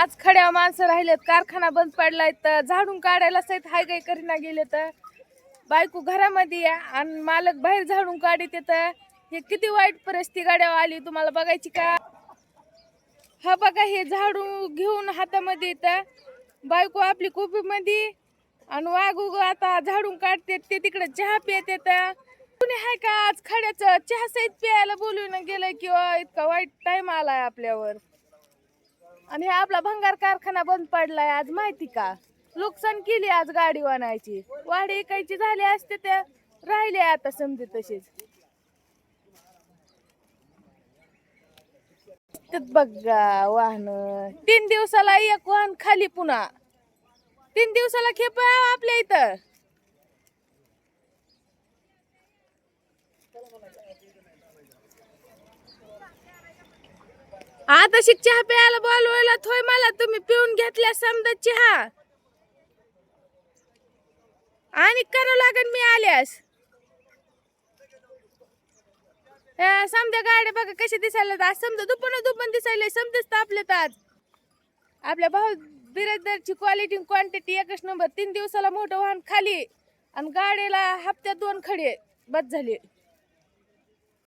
आज खड्या माणसं राहिलेत कारखाना बंद पडलाय तर झाडून काढायला सहित हाय काय करीना गेले तर. बायको घरामध्ये या आणि मालक बाहेर झाडून काढत येतं. हे किती वाईट परिस्थिती गाड्या आली तुम्हाला बघायची का? हा बघा हे झाडू घेऊन हातामध्ये येतं. बायको आपली कोपीमध्ये आणि वाघू आता झाडून काढते ते तिकडे चहा पियत येतं. कुणी आहे का आज खड्याचं चहा सहित प्यायला बोलून गेलं किंवा इतका वाईट टाइम आलाय आपल्यावर. आणि हे आपला भंगार कारखाना बंद पडलाय आज माहिती का? नुकसान केली आज गाडी वाणायची वाडी ऐकायची झाली असते त्या राहिले आता समजे तसेच बघा वाहन. तीन दिवसाला एक वाहन खाली पुन्हा. तीन दिवसाला खेप आहे हो आपल्या इथं. आता शिक चहा प्यायला बोलवायला थोय मला तुम्ही पिऊन घेतल्या समजा चहा. आणि करावं लागेल मी आल्यास. समजा गाड्या बघा कशा दिसायला आज समजा दुपण दुपण दिसायला समजच तापलेत आज. आपल्या भाऊ बिराजदारची क्वालिटी क्वांटिटी एकच नंबर तीन दिवसाला मोठं वाहन खाली आणि गाडीला हप्त्यात दोन खडे बस झाले.